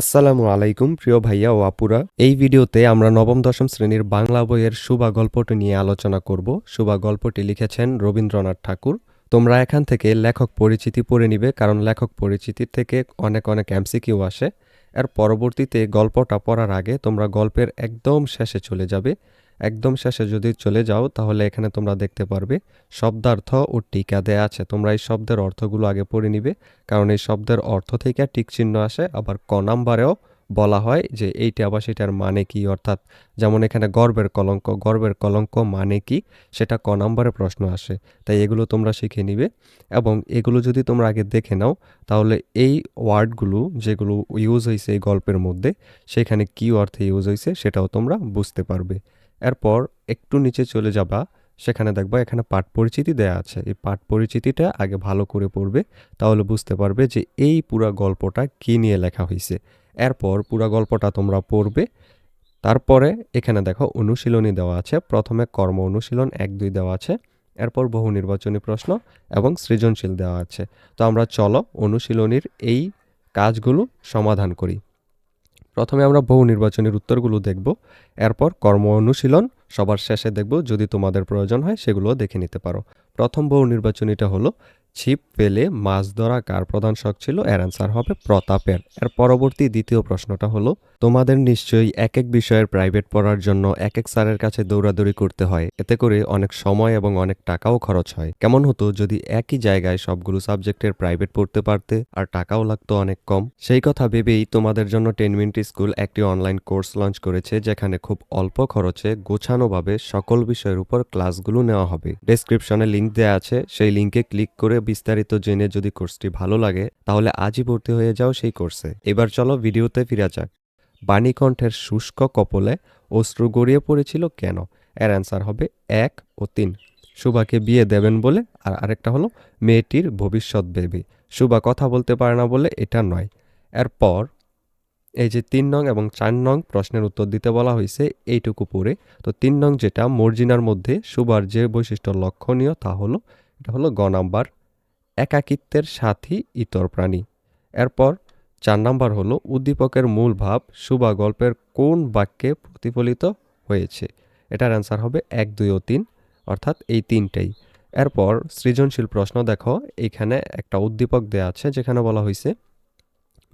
আসসালামু আলাইকুম, প্রিয় ভাইয়া ও আপুরা। এই ভিডিওতে আমরা নবম, দশম শ্রেণির বাংলা বইয়ের শুভা গল্পটি নিয়ে আলোচনা করব। শুভা গল্পটি লিখেছেন রবীন্দ্রনাথ ঠাকুর। তোমরা এখান থেকে লেখক পরিচিতি পড়ে নিবে, কারণ লেখক পরিচিতির থেকে অনেক অনেক এমসিকিউ আসে। এর পরবর্তীতে গল্পটা পড়ার আগে তোমরা গল্পের একদম শেষে চলে যাবে। একদম শেষে যদি চলে যাও, তাহলে এখানে তোমরা দেখতে পারবে, শব্দার্থ ও টিকা দেয়া আছে। তোমরা এই শব্দের অর্থগুলো আগে পড়ে নিবে, কারণ এই শব্দের অর্থ থেকে টিক চিহ্ন আসে, আবার ক নাম্বারেও বলা হয় যে এইটা আবার সেটার মানে কি। অর্থাৎ যেমন এখানে গর্বের কলঙ্ক গর্বের কলঙ্ক মানে কি? সেটা ক নাম্বারে প্রশ্ন আসে। তাই এগুলো তোমরা শিখে নিবে এবং এগুলো যদি তোমরা আগে দেখে নাও, তাহলে এই ওয়ার্ডগুলো যেগুলো ইউজ হয়েছে এই গল্পের মধ্যে, সেখানে কি অর্থে ইউজ হয়েছে সেটাও তোমরা বুঝতে পারবে। এরপর একটু নিচে চলে যাবা, সেখানে দেখবা এখানে পাঠ পরিচিতি দেয়া আছে। এই পাঠ পরিচিতিটা আগে ভালো করে পড়বে, তাহলে বুঝতে পারবে যে এই পুরা গল্পটা কি নিয়ে লেখা হয়েছে এরপর পুরা গল্পটা তোমরা পড়বে, তারপরে এখানে দেখো অনুশীলনী দেওয়া আছে, প্রথমে কর্ম অনুশীলন এক দুই দেওয়া আছে, এরপর বহু নির্বাচনী প্রশ্ন এবং সৃজনশীল দেওয়া আছে। তো আমরা চলো অনুশীলনীর এই কাজগুলো সমাধান করি। প্রথমে আমরা বহু নির্বাচনের উত্তরগুলো দেখব, এরপর কর্ম অনুশীলন সবার শেষে দেখব যদি তোমাদের প্রয়োজন হয় সেগুলো দেখে নিতে পারো। প্রথম বহু নির্বাচনীটা হলো ছিপ ফেলে মাছ ধরা কার প্রধান শখ ছিল? এর অ্যান্সার হবে প্রতাপের। এর পরবর্তী দ্বিতীয় প্রশ্নটা হলো, তোমাদের নিশ্চয়ই এক এক বিষয়ের প্রাইভেট পড়ার জন্য এক এক স্যারের কাছে দৌড়াদৌড়ি করতে হয়। এতে করে অনেক সময় এবং অনেক টাকাও খরচ হয়। কেমন হতো যদি একই জায়গায় সবগুলো সাবজেক্টের প্রাইভেট পড়তে পারতে আর টাকাও লাগতো অনেক কম? সেই কথা ভেবেই তোমাদের জন্য টেন মিনিট স্কুল একটি অনলাইন কোর্স লঞ্চ করেছে, যেখানে খুব অল্প খরচে গোছানোভাবে সকল বিষয়ের উপর ক্লাসগুলো নেওয়া হবে। ডেসক্রিপশনে লিঙ্ক দেওয়া আছে, সেই লিংকে ক্লিক করে বিস্তারিত জেনে যদি কোর্সটি ভালো লাগে, তাহলে আজই ভর্তি হয়ে যাও সেই কোর্সে। এবার চলো ভিডিওতে ফিরা যাক। বাণীকণ্ঠের শুষ্ক কপলে অশ্রু গড়িয়ে পড়েছিল কেন? এর অ্যান্সার হবে এক ও তিন। সুভাকে বিয়ে দেবেন বলে, আর আরেকটা হলো মেয়েটির ভবিষ্যৎ বেবি সুভা কথা বলতে পারে না বলে এটা নয়। এরপর এই যে তিন নং এবং চার নং প্রশ্নের উত্তর দিতে বলা হয়েছে এইটুকু পড়ে। তো তিন নং যেটা মর্জিনার মধ্যে সুবার যে বৈশিষ্ট্য লক্ষণীয় তা হলো, এটা হলো গ নাম্বার একাকিত্বের সাথী ইতর প্রাণী। এরপর চার নাম্বার হলো উদ্দীপকের মূল ভাব সুবা গল্পের কোন বাক্যে প্রতিফলিত হয়েছে। এটার অ্যান্সার হবে এক, দুই ও তিন, অর্থাৎ এই তিনটেই। এরপর সৃজনশীল প্রশ্ন, দেখো, এখানে একটা উদ্দীপক দেয়া আছে যেখানে বলা হয়েছে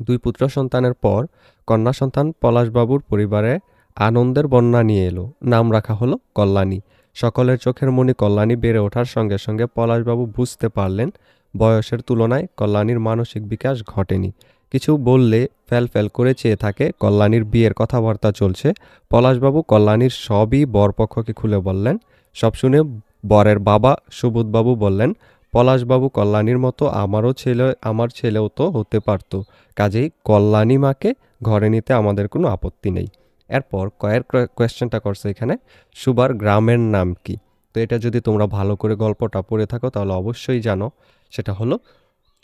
দুই পুত্র সন্তানের পর কন্যা সন্তান পলাশবাবুর পরিবারে আনন্দের বন্যা নিয়ে এলো। নাম রাখা হলো কল্যাণী। সকলের চোখের মণি কল্যাণী বেড়ে ওঠার সঙ্গে সঙ্গে পলাশবাবু বুঝতে পারলেন, বয়সের তুলনায় কল্যাণীর মানসিক বিকাশ ঘটেনি। কিছু বললে ফ্যাল ফ্যাল করে চেয়ে থাকে, কল্যাণীর বিয়ের কথাবার্তা চলছে। পলাশবাবু কল্যাণীর সবই বরপক্ষকে খুলে বললেন। সব শুনে বরের বাবা সুবোধবাবু বললেন, পলাশবাবু, কল্যাণীর মতো আমারও ছেলে, আমার ছেলেও তো হতে পারতো। কাজেই কল্যাণী মাকে ঘরে নিতে আমাদের কোনো আপত্তি নেই। এরপর কয়ের কোয়েশ্চেনটা করছে এখানে, সুবার গ্রামের নাম কি? তো এটা যদি তোমরা ভালো করে গল্পটা পড়ে থাকো, তাহলে অবশ্যই জানো, সেটা হলো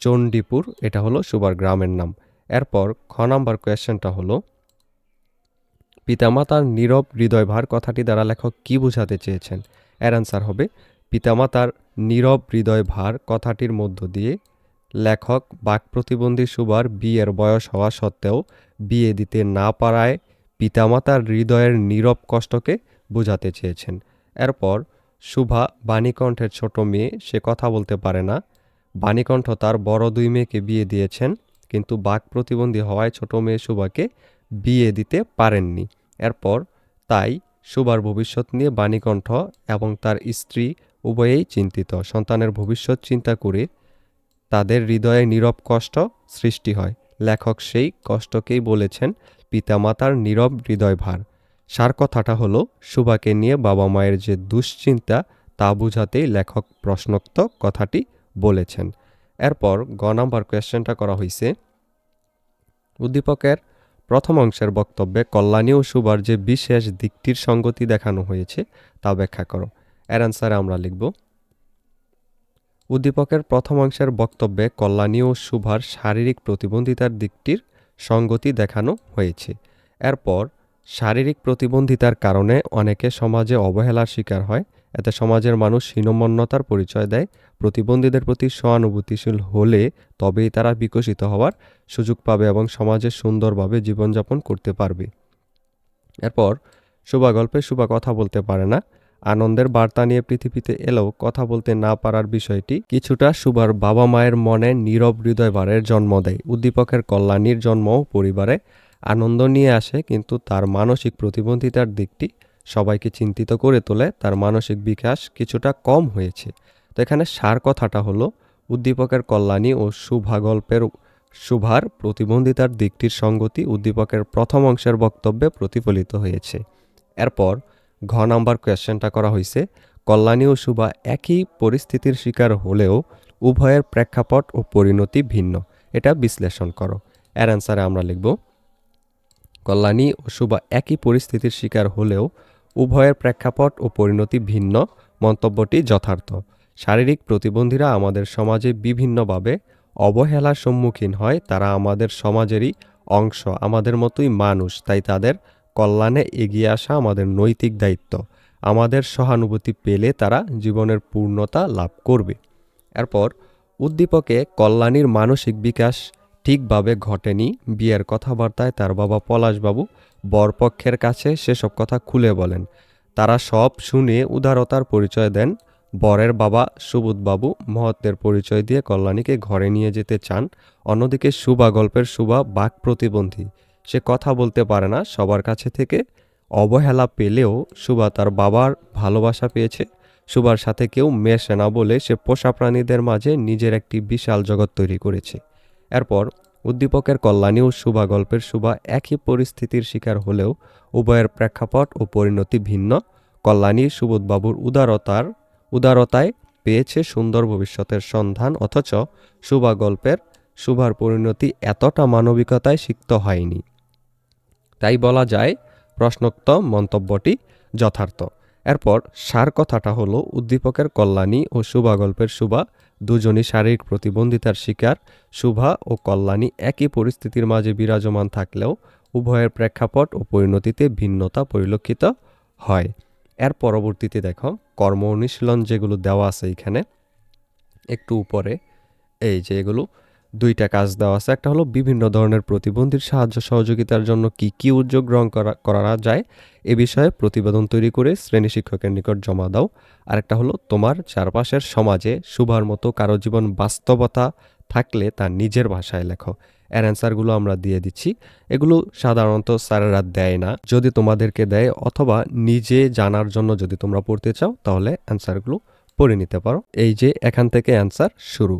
চণ্ডীপুর, এটা হলো সুবার গ্রামের নাম। এরপর খ নাম্বার কোয়েশ্চেনটা হলো, পিতামাতার নীরব হৃদয়ভার কথাটি দ্বারা লেখক কি বোঝাতে চেয়েছেন? এর অ্যান্সার হবে, পিতামাতার নীরব হৃদয় ভার কথাটির মধ্য দিয়ে লেখক বাক প্রতিবন্ধী সুবার বিয়ের বয়স হওয়া সত্ত্বেও বিয়ে দিতে না পারায় পিতামাতার হৃদয়ের নীরব কষ্টকে বোঝাতে চেয়েছেন। এরপর শুভা বাণীকণ্ঠের ছোট মেয়ে, সে কথা বলতে পারে না। বাণীকণ্ঠ তার বড় দুই মেয়েকে বিয়ে দিয়েছেন, কিন্তু বাক প্রতিবন্ধী হওয়ায় ছোট মেয়ে সুভাকে বিয়ে দিতে পারেননি। এরপর তাই সুবার ভবিষ্যৎ নিয়ে বাণীকণ্ঠ এবং তার স্ত্রী উভয়েই চিন্তিত। সন্তানের ভবিষ্যৎ চিন্তা করে তাদের হৃদয়ে নীরব কষ্ট সৃষ্টি হয়। লেখক সেই কষ্টকেই বলেছেন পিতামাতার নীরব হৃদয় ভার সার কথাটা হলো, সুভাকে নিয়ে বাবা মায়ের যে দুশ্চিন্তা, তা বুঝাতেই লেখক প্রশ্নোক্ত কথাটি বলেছেন। এরপর গ নাম্বার কোয়েশ্চেনটা করা হয়েছে উদ্দীপকের প্রথম অংশের বক্তব্যে কল্যাণী ও সুবার যে বিশেষ দিকটির সঙ্গতি দেখানো হয়েছে, তা ব্যাখ্যা করো। এর অ্যান্সারে আমরা লিখব, উদ্দীপকের প্রথম অংশের বক্তব্যে কল্যাণী ও সুভার শারীরিক প্রতিবন্ধিতার দিকটির সঙ্গতি দেখানো হয়েছে। এরপর শারীরিক প্রতিবন্ধিতার কারণে অনেকে সমাজে অবহেলার শিকার হয়। এতে সমাজের মানুষ হীনমন্যতার পরিচয় দেয়। প্রতিবন্ধীদের প্রতি সহানুভূতিশীল হলে তবেই তারা বিকশিত হওয়ার সুযোগ পাবে এবং সমাজে সুন্দরভাবে জীবনযাপন করতে পারবে। এরপর শুভা গল্পে শুভা কথা বলতে পারে না। আনন্দের বার্তা নিয়ে পৃথিবীতে এলেও কথা বলতে না পারার বিষয়টি কিছুটা সুভার বাবা মায়ের মনে নীরব হৃদয়বারের জন্ম দেয়। উদ্দীপকের কল্যাণীর জন্মও পরিবারে আনন্দ নিয়ে আসে, কিন্তু তার মানসিক প্রতিবন্ধিতার দিকটি সবাইকে চিন্তিত করে তোলে, তার মানসিক বিকাশ কিছুটা কম হয়েছে। তো এখানে সার কথাটা হলো, উদ্দীপকের কল্যাণী ও শুভা গল্পের শুভার প্রতিবন্ধিতার দিকটির সঙ্গতি উদ্দীপকের প্রথম অংশের বক্তব্যে প্রতিফলিত হয়েছে। এরপর ঘ নাম্বার কোয়েশ্চেনটা করা হয়েছে কল্যাণী ও শুভা একই পরিস্থিতির শিকার হলেও উভয়ের প্রেক্ষাপট ও পরিণতি ভিন্ন। এটা বিশ্লেষণ করো। এর অ্যান্সারে আমরা লিখব, কল্যাণী ও শুভা একই পরিস্থিতির শিকার হলেও উভয়ের প্রেক্ষাপট ও পরিণতি ভিন্ন, মন্তব্যটি যথার্থ। শারীরিক প্রতিবন্ধীরা আমাদের সমাজে বিভিন্নভাবে অবহেলার সম্মুখীন হয়, তারা আমাদের সমাজেরই অংশ, আমাদের মতোই মানুষ, তাই তাদের কল্যাণে এগিয়ে আসা আমাদের নৈতিক দায়িত্ব। আমাদের সহানুভূতি পেলে তারা জীবনের পূর্ণতা লাভ করবে। এরপর উদ্দীপকে কল্যাণীর মানসিক বিকাশ ঠিকভাবে ঘটেনি। বিয়ের কথাবার্তায় তার বাবা পলাশবাবু বরপক্ষের কাছে সেসব কথা খুলে বলেন। তারা সব শুনে উদারতার পরিচয় দেন। বরের বাবা সুবোধবাবু মহত্বের পরিচয় দিয়ে কল্যাণীকে ঘরে নিয়ে যেতে চান। অন্যদিকে শুভা গল্পের শুভা বাক প্রতিবন্ধী। সে কথা বলতে পারে না। সবার কাছে থেকে অবহেলা পেলেও সুভা তার বাবার ভালোবাসা পেয়েছে। সুবার সাথে কেউ মেশে না বলে সে পোষা প্রাণীদের মাঝে নিজের একটি বিশাল জগৎ তৈরি করেছে। এরপর উদ্দীপকের কল্যাণী ও শুভা গল্পের সুবা একই পরিস্থিতির শিকার হলেও উভয়ের প্রেক্ষাপট ও পরিণতি ভিন্ন। কল্যাণী সুবোধবাবুর উদারতার, উদারতায় পেয়েছে সুন্দর ভবিষ্যতের সন্ধান, অথচ শুভা গল্পের সুভার পরিণতি এতটা মানবিকতায় সিক্ত হয়নি। তাই বলা যায় প্রশ্নোক্ত মন্তব্যটি যথার্থ। এরপর সার কথাটা হলো, উদ্দীপকের কল্যাণী ও শুভা গল্পের শুভা দুজনই শারীরিক প্রতিবন্ধিতার শিকার। শুভা ও কল্যাণী একই পরিস্থিতির মাঝে বিরাজমান থাকলেও উভয়ের প্রেক্ষাপট ও পরিণতিতে ভিন্নতা পরিলক্ষিত হয়। এর পরবর্তীতে দেখো কর্ম অনুশীলন যেগুলো দেওয়া আছে এখানে একটু উপরে, এই যে এগুলো দুইটা কাজ দেওয়া আছে। একটা হলো বিভিন্ন ধরনের প্রতিবন্ধীর সাহায্য সহযোগিতার জন্য কি কি উদ্যোগ গ্রহণ করা করা যায় এ বিষয়ে প্রতিবেদন তৈরি করে শ্রেণি শিক্ষকের নিকট জমা দাও। আরেকটা হলো তোমার চারপাশের সমাজে শুভার মতো কারও জীবন বাস্তবতা থাকলে তা নিজের ভাষায় লেখো। এর অ্যান্সারগুলো আমরা দিয়ে দিচ্ছি। এগুলো সাধারণত স্যারেরা দেয় না। যদি তোমাদেরকে দেয় অথবা নিজে জানার জন্য যদি তোমরা পড়তে চাও, তাহলে অ্যান্সারগুলো পড়ে নিতে পারো। এই যে এখান থেকে অ্যান্সার শুরু।